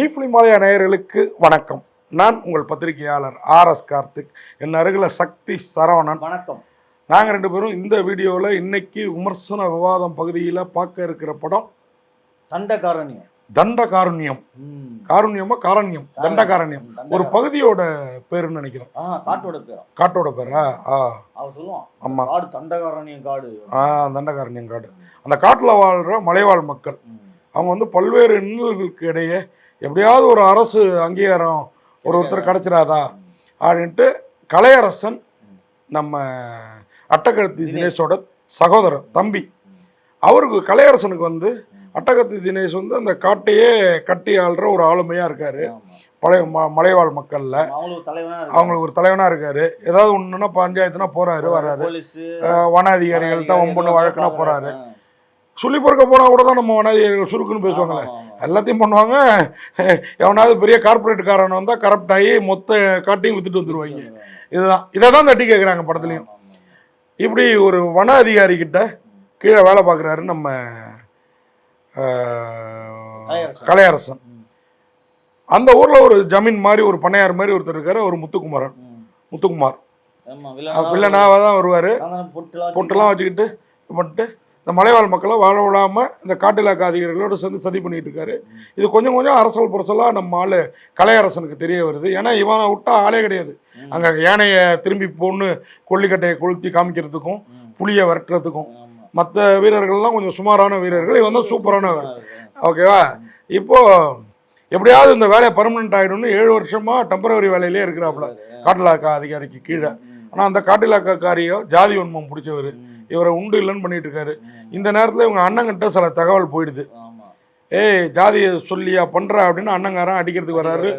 நீஃப்லி மாலையா நேயர்களுக்கு வணக்கம். நான் உங்கள் பத்திரிகையாளர் ஆர் எஸ் கார்த்திக் என் அருகில் சக்தி சரவணன். வணக்கம். நாங்கள் ரெண்டு பேரும் இந்த வீடியோவில் இன்னைக்கு விமர்சன விவாதம் பகுதியில் பார்க்க இருக்கிற படம் தண்டகாரண்யம். தண்ட காருண்யம். காருண்யமா காரண்யம்? தண்ட காரண்யம். தண்டகாரண்யம். ஒரு பகுதியோட பேருன்னு நினைக்கிறேன். காட்டோட பேரா? காட்டோட பேரா? அவன் சொல்லுவான் ஆமா. காடு தண்டகாரண்யம் காடு. ஆ தண்டகாரண்யம் காடு. அந்த காட்டில் வாழ்கிற மலைவாழ் மக்கள். அவங்க வந்து பல்வேறு இன்னல்களுக்கு இடையே எப்படியாவது ஒரு அரசு அங்கீகாரம் ஒரு ஒருத்தர் கிடைச்சிடாதா? அப்படின்ட்டு கலையரசன் நம்ம அட்டகத்தி தினேஷோட சகோதரர் தம்பி. அவருக்கு கலையரசனுக்கு வந்து அட்டகத்தி தினேஷ் வந்து அந்த காட்டையே கட்டி ஆள்ற ஒரு ஆளுமையாக இருக்காரு. பழைய ம மலைவாழ் மக்களில். அவங்களுக்கு ஒரு தலைவனாக இருக்காரு. ஏதாவது ஒன்றுனா பஞ்சாயத்துனா போறாரு வராரு. போலீஸ் அஹ் வன அதிகாரிகள்கிட்ட ஒம்பொண்ணு வழக்குனா போறாரு. ஆ. சொல்லி பொறுக்க போனால் கூட தான் நம்ம வன அதிகாரிகள் சுருக்குன்னு பேசுவாங்களே. எல்லாத்தையும் பண்ணுவாங்க. எவனாவது பெரிய கார்ப்பரேட்காரன் வந்தால் கரப்ட் ஆகி மொத்த காட்டையும் வித்துட்டு வந்துருவாங்க. இதுதான். இதை தான் தட்டி கேட்குறாங்க படத்துலையும். இப்படி ஒரு வன அதிகாரி கிட்ட கீழே வேலை பார்க்குறாரு நம்ம கலையரசன். அந்த ஊரில் ஒரு ஜமீன் மாதிரி ஒரு பண்ணையார் மாதிரி ஒருத்தர் இருக்காரு. ஒரு முத்துக்குமரன். முத்துக்குமார். ஆமா, வில்லனா வில்லனாக தான் வருவார். பொட்டெல்லாம் வச்சுக்கிட்டு பண்ணிட்டு இந்த மலைவாழ் மக்களை வாழ விடாமல் இந்த காட்டிலாக்க அதிகாரிகளோட சேர்ந்து சதி பண்ணிட்டு இருக்காரு இது கொஞ்சம் கொஞ்சம் அரசல் புரசலாக நம்ம ஆளு கலையரசனுக்கு தெரிய வருது ஏன்னா இவனை விட்டா ஆளே கிடையாது. அங்கே யானையை திரும்பி போன்னு கொல்லிக்கட்டையை கொளுத்தி காமிக்கிறதுக்கும். புளியை விரட்டுறதுக்கும். மற்ற வீரர்கள்லாம் கொஞ்சம் சுமாரான வீரர்கள் இவன் தான் சூப்பரான ஓகேவா இப்போ எப்படியாவது இந்த வேலையை பர்மனெண்ட் ஆகிடும்னு ஏழு வருஷமா டெம்பரவரி வேலையிலே இருக்கிறாப்புல இருக்கு. காட்டிலாக்கா அதிகாரிக்கு கீழே. ஆனால் அந்த காட்டிலாக்காக்காரியோ ஜாதி வன்மம் பிடிச்சவர். இவரை உண்டு இல்லைன்னு பண்ணிட்டு இருக்காரு. இந்த நேரத்தில் இவங்க அண்ணங்கிட்ட சில தகவல் போயிடுது. ஏய் ஜாதியை சொல்லியா பண்ற அப்படின்னு அண்ணங்காரன் அடிக்கிறதுக்கு வராரு.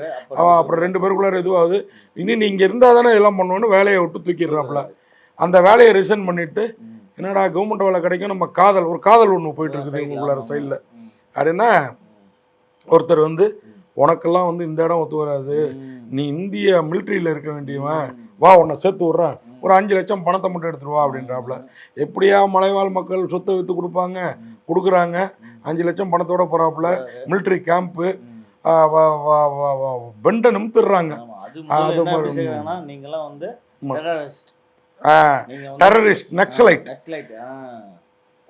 அப்புறம் ரெண்டு பேருக்குள்ளார இதுவாகுது. இனி நீ இங்கே இருந்தால் தானே இதெல்லாம் பண்ணணும்னு வேலையை விட்டு தூக்கிடுறாப்புல. அந்த வேலையை ரிசைன் பண்ணிட்டு. என்னடா கவர்மெண்ட் வேலை கிடைக்கும் நம்ம காதல் ஒரு காதல் ஒன்று போயிட்டு இருக்குது இவங்களுக்குள்ளார சைடில். அப்படின்னா ஒருத்தர் வந்து உனக்கெல்லாம் வந்து இந்த இடம் ஒத்து வராது. நீ இந்திய மிலிட்ரியில் இருக்க வேண்டியவன். வா உன்னை சேர்த்து விட்றேன். ஒரு அஞ்சு லட்சம் பணத்தை மட்டும் எடுத்துட்டு வா அப்படின்றாப்புல. எப்படியா மலைவாழ் மக்கள் சொத்தை விற்று கொடுப்பாங்க? கொடுக்குறாங்க. அஞ்சு லட்சம் பணத்தோட போறாப்புல. Military camp. பெண்டை நிமித்துடுறாங்க. அது மாதிரி- நீங்கெல்லாம் வந்து terrorist, நக்சலைட்.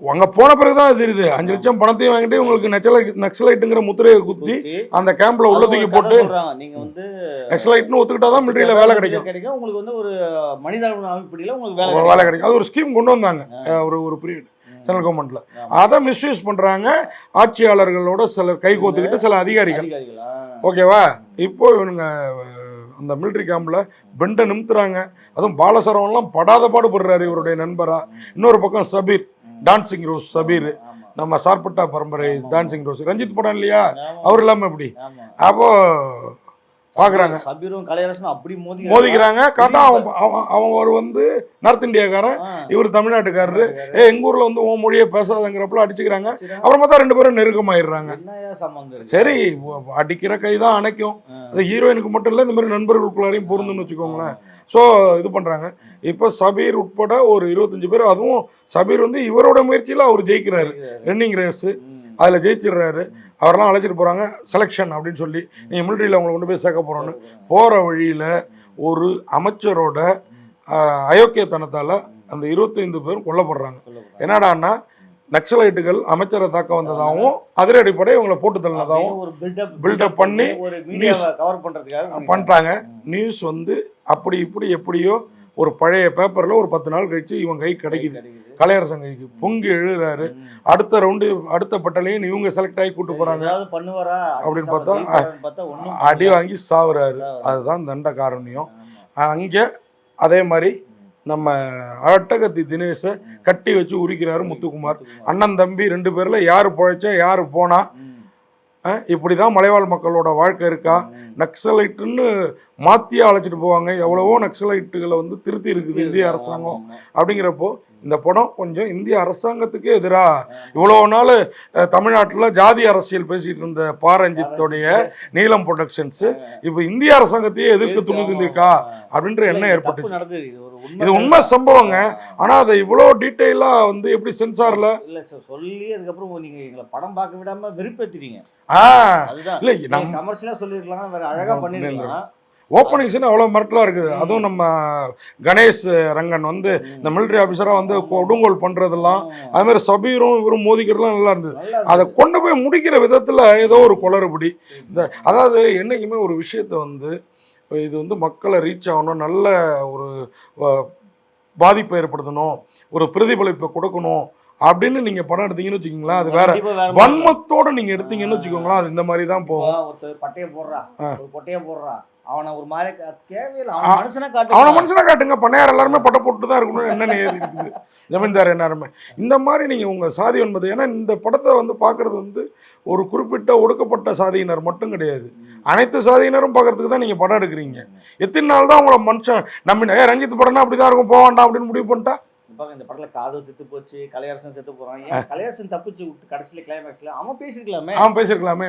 அங்க போன பிறகுதான் தெரியுது. அஞ்சு லட்சம் பணத்தையும் வாங்கிட்டு உங்களுக்கு நக்சலைட் நக்சலைட்டுங்கிற முத்திரையை குத்தி அந்த கேம்ப்ல உள்ள தூக்கி போட்டு. நீங்க வந்து நக்சலைட்னு ஒத்துக்கிட்டாதான் மிலிட்ரியில வேலை கிடைக்கும். கிடைக்கும். உங்களுக்கு வந்து ஒரு மனிதாபிமான அமைப்பிடியில உங்களுக்கு வேலை கிடைக்கும். அது ஒரு ஸ்கீம் கொண்டு வந்தாங்க. ஒரு ஒரு பீரியட். சென்ட்ரல் கவர்மெண்ட்ல. அதை மிஸ்யூஸ் பண்றாங்க. ஆட்சியாளர்களோட சிலர் கை கோத்துக்கிட்டு சில அதிகாரிகள். ஓகேவா? இப்போ இவனுங்க அந்த மிலிட்ரி கேம்ப்ல பெண்டை நிமித்துறாங்க. அதுவும் பாலசரவன்லாம் படாத பாடுபடுறாரு இவருடைய நண்பரா. இன்னொரு பக்கம் சபீர். Dancing rose Sabir. நம்ம சார்பட்டா பரம்பரை. டான்சிங் ரோஸ் ரஞ்சித் படம் இல்லையா. அவர் இல்லாம எப்படி ஆமா. பாக்குறாங்க. சபீரும் கலையரசனும் அப்படி மோதி மோதிக்கிறாங்க. காட்டா அவன் அவன் ஒரு வந்து நார்த் இந்தியாக்காரன் இவர் தமிழ்நாட்டுக்காரரு. ஏ எங்க ஊர்ல வந்து உன் மொழியை பேசாதங்கிறப்பல அடிச்சுக்கிறாங்க. அப்புறமா தான் ரெண்டு பேரும் நெருக்கமாயிடுறாங்க? சரி அடிக்கிற கை தான் அணைக்கும். அது ஹீரோயினுக்கு மட்டும் இல்லை இந்த மாதிரி நண்பர்களுக்குள்ளாரையும் பொருந்துன்னு வச்சுக்கோங்களேன். ஸோ இது பண்ணுறாங்க இப்போ சபீர் உட்பட ஒரு இருபத்தஞ்சு பேர் அதுவும் சபீர் வந்து இவரோட முயற்சியில் அவர் ஜெயிக்கிறாரு. Running race. அதில் ஜெயிச்சிடுறாரு அவரெல்லாம் அழைச்சிட்டு போகிறாங்க செலெக்ஷன் அப்படின்னு சொல்லி நீங்கள் மிலிட்ரியில் அவங்களை கொண்டு போய் சேர்க்க போகிறோன்னு போகிற வழியில் ஒரு அமைச்சரோட அயோக்கியத்தனத்தால் அந்த இருபத்தைந்து பேரும் கொல்லப்படுறாங்க. என்னடான்னா நக்சலைட்டுகள் அமைச்சரை தாக்க வந்ததாகவும் அதிரடிப்படை இவங்களை போட்டு தள்ளினதாகவும் build-up பண்ணி கவர் பண்றதுக்காக பண்ணிட்டாங்க ம். நியூஸ் வந்து அப்படி இப்படி எப்படியோ ஒரு பழைய பேப்பரில் ஒரு பத்து நாள் கழிச்சு இவன் கை கிடைக்குது. கலையரசன் கைக்கு பொங்கி எழுதுறாரு. அடுத்த ரவுண்டு அடுத்த பட்டலையும் இவங்க செலக்ட் ஆகி கூட்டு போறாங்க அப்படின்னு பார்த்தா, அடி. வாங்கி சாவுறாரு. அதுதான் தண்ட காரணியம். அங்கே அதே மாதிரி. நம்ம அட்டகத்தி தினேஷை. கட்டி வச்சு உரிக்கிறாரு முத்துக்குமார். அண்ணன் தம்பி ரெண்டு பேர்ல யாரு பொழைச்சா யாரு போனா ம். அஹ், இப்படிதான் மலைவாழ் மக்களோட வாழ்க்கை இருக்கா. நக்சலைட்டுன்னு மாத்தியே அழைச்சிட்டு போவாங்க எவ்வளவோ நக்சலைட்டுகளை வந்து திருத்தி இருக்குது இந்திய அரசாங்கம். அப்படிங்கிறப்போ இந்த படம் கொஞ்சம் இந்திய அரசாங்கத்துக்கே எதிராக இவ்வளோ நாள் தமிழ்நாட்டில் ஜாதி அரசியல் பேசிட்டு இருந்த பா ரஞ்சித்தோடைய நீலம் ப்ரொடக்ஷன்ஸ் இப்போ இந்திய அரசாங்கத்தையே எதிர்த்து துணிந்திருக்கா அப்படின்ற எண்ணம் இல்ல, இது நடந்தது உண்மை சம்பவங்க. ஆனா அதை இவ்வளோ டீட்டெயிலாக வந்து எப்படி சென்சார்ல? இல்ல சார் சொல்லி அதுக்கப்புறம் நீங்க எங்களை படம் பார்க்க விடாம வெறுப்பேத்துறீங்க ஆ. இல்லை நம்ம கமர்ஷியலா சொல்லிருக்கலாம் வேற அழகா ஆமா, பண்ணிருக்கலாம். ஓப்பனிங் சீன் அவ்வளோ மிரட்டலாக இருக்குது. அதுவும் நம்ம கணேஷ் ரங்கன் வந்து இந்த மிலிட்ரி ஆஃபீஸராக வந்து கொடுங்கோல் பண்ணுறதெல்லாம் அது மாதிரி சபீரும் இவரும் மோதிக்கிறதுலாம் நல்லா இருந்தது. அதை. கொண்டு போய் முடிக்கிற விதத்தில் ஏதோ ஒரு குளறுபடி. இந்த அதாவது என்றைக்குமே ஒரு விஷயத்தை வந்து இது வந்து மக்களை ரீச் ஆகணும் நல்ல ஒரு பாதிப்பை ஏற்படுத்தணும் ஒரு பிரதிபலிப்பை கொடுக்கணும் அப்படின்னு நீங்கள் படம் எடுத்தீங்கன்னு வச்சுக்கோங்களேன் அது வேற வன்மத்தோட நீங்கள் எடுத்தீங்கன்னு வச்சுக்கோங்களேன் அது இந்த மாதிரி தான் போகும். பட்டைய போடுறா. கொட்டைய போடுறா. அவனை ஒரு மாதிரி தேவையில்லை. அவன் மனுஷனா அவனை காட்டு மனுஷனா காட்டுங்க. பண்ணையார் எல்லாருமே பட்டை போட்டு தான் இருக்கணும். என்னென்ன ஏது இருக்குது? ஜமீன்தார் எல்லாருமே. இந்த மாதிரி நீங்கள் உங்கள் சாதி என்பது ஏன்னா இந்த படத்தை வந்து பார்க்குறது வந்து ஒரு குறிப்பிட்ட ஒடுக்கப்பட்ட சாதியினர் மட்டும் கிடையாது. அனைத்து சாதியினரும் பார்க்கறதுக்கு தான் நீங்கள் படம் எடுக்கிறீங்க. எத்தனை நாள் தான் உங்களை மனுஷன் நம்பின ஏ ரஞ்சித் படம்னா அப்படி தான் இருக்கும் போக வேண்டாம் அப்படின்னு முடிவு பண்ணிட்டா? பாருங்க இந்த படத்துல காதல் செத்து போச்சு கலையரசன் செத்து போறான். ஏன்? கலையரசன் தப்பிச்சு விட்டு கடைசியில கிளைமேக்ஸ்ல அவன் பேசிருக்கலாமே. அவன் பேசியிருக்கலாமே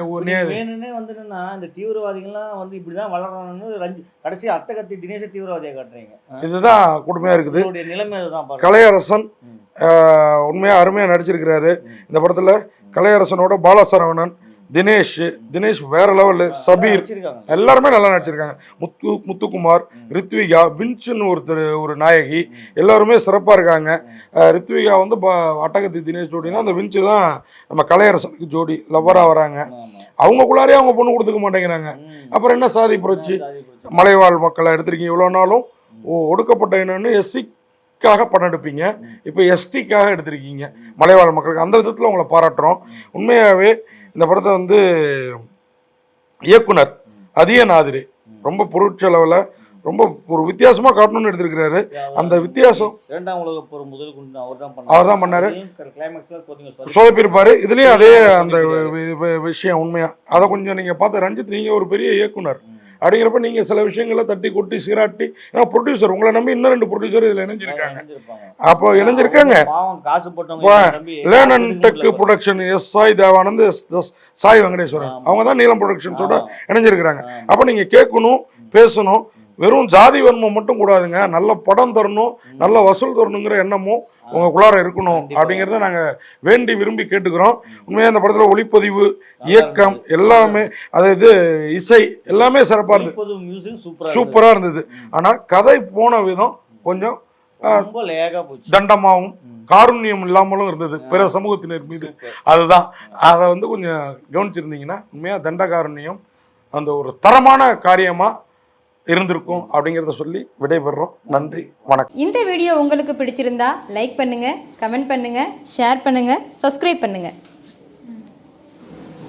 வேணும்னே வந்துன்னா இந்த தீவிரவாதிகள்லாம் வந்து இப்படிதான் வளர்றான்னு ரஞ்சி கடைசி அட்டகத்தி தினேச தீவிரவாதியை காட்டுறீங்க. இதுதான் கொடுமையாக இருக்குது. நிலைமை இதுதான் கலையரசன் ம். ஆஹ், உண்மையா அருமையாக நடிச்சிருக்கிறாரு. இந்த படத்தில் கலையரசனோட பாலசரவணன் தினேஷ் தினேஷ் வேற லெவலு சபீர் எல்லாருமே நல்லா நடிச்சிருக்காங்க முத்து முத்துக்குமார். ரித்விகா வின்சுன்னு ஒருத்தர் ஒரு நாயகி. எல்லாருமே சிறப்பாக இருக்காங்க ரித்விகா வந்து ப- அட்டகத்தி தினேஷ் ஜோடினா அந்த வின்ச்சு தான் நம்ம கலையரசனுக்கு ஜோடி லவ்வராக வராங்க. அவங்களுக்குள்ளாரே அவங்க பொண்ணு கொடுத்துக்க மாட்டேங்கிறாங்க. அப்புறம் என்ன சாதி புரட்சி. மலைவாழ் மக்களை எடுத்திருக்கீங்க இவ்வளோ நாளும் ஒடுக்கப்பட்ட இனம்னு எஸ்சிக்காக படம் எடுப்பீங்க. இப்போ எஸ்டிக்காக எடுத்திருக்கீங்க. மலைவாழ் மக்களுக்கு அந்த விதத்தில் உங்களை பாராட்டுறோம். உண்மையாகவே இந்த படத்தை வந்து இயக்குனர். அதிய நாதிரி. ரொம்ப பொருட்செலவில் ரொம்ப ஒரு வித்தியாசமாக காட்டணும்னு எடுத்திருக்கிறாரு. அந்த வித்தியாசம். இரண்டாம் உலக போர் முதல் அவர் தான் பண்ணாரு. கிளைமேக்ஸ்ல கொஞ்சம் சொதப்பி- சொதப்பியிருப்பாரு. இதுலேயும் அதே அந்த விஷயம் உண்மையா. அதை கொஞ்சம் நீங்கள் பார்த்து ரஞ்சித் நீங்கள் ஒரு பெரிய இயக்குனர். அப்படிங்கிறப்ப நீங்கள் சில விஷயங்களை தட்டி கொட்டி சீராட்டி ஏன்னா ப்ரொடியூசர் உங்களை நம்பி இன்னும் ரெண்டு ப்ரொடியூசர் இதில் இணைஞ்சிருக்காங்க. அப்போ இணைஞ்சிருக்காங்க Lennon tech. Production S Sai Devanand S S Sai Venkateswaran. அவங்க தான் நீலம் ப்ரொடக்ஷன்ஸோட. இணைஞ்சிருக்கிறாங்க. அப்போ நீங்கள் கேட்கணும் பேசணும் வெறும் ஜாதி வன்மம் மட்டும் கூடாதுங்க நல்ல படம் தரணும். நல்ல வசூல் தரணுங்கிற எண்ணமும் உங்களுக்குள்ளார இருக்கணும். அப்படிங்கிறத நாங்கள் வேண்டி விரும்பி கேட்டுக்கிறோம். உண்மையாக இந்த படத்தில் ஒளிப்பதிவு இயக்கம். எல்லாமே அதாவது இசை எல்லாமே சிறப்பாக இருந்தது. சூப்பராக இருந்தது. ஆனால் கதை போன விதம் கொஞ்சம் தண்டமாகவும். காருண்யம் இல்லாமலும் இருந்தது பிற சமூகத்தினர் மீது. அதுதான் அதை வந்து கொஞ்சம் கவனிச்சிருந்தீங்கன்னா உண்மையாக தண்டகாருண்யம் அந்த ஒரு தரமான காரியமாக இருந்திருக்கும் அப்படிங்கிறத சொல்லி விடைபெறுறோம். நன்றி வணக்கம். இந்த வீடியோ உங்களுக்கு பிடிச்சிருந்தா லைக் பண்ணுங்க கமெண்ட் பண்ணுங்க ஷேர் பண்ணுங்க சப்ஸ்கிரைப் பண்ணுங்க.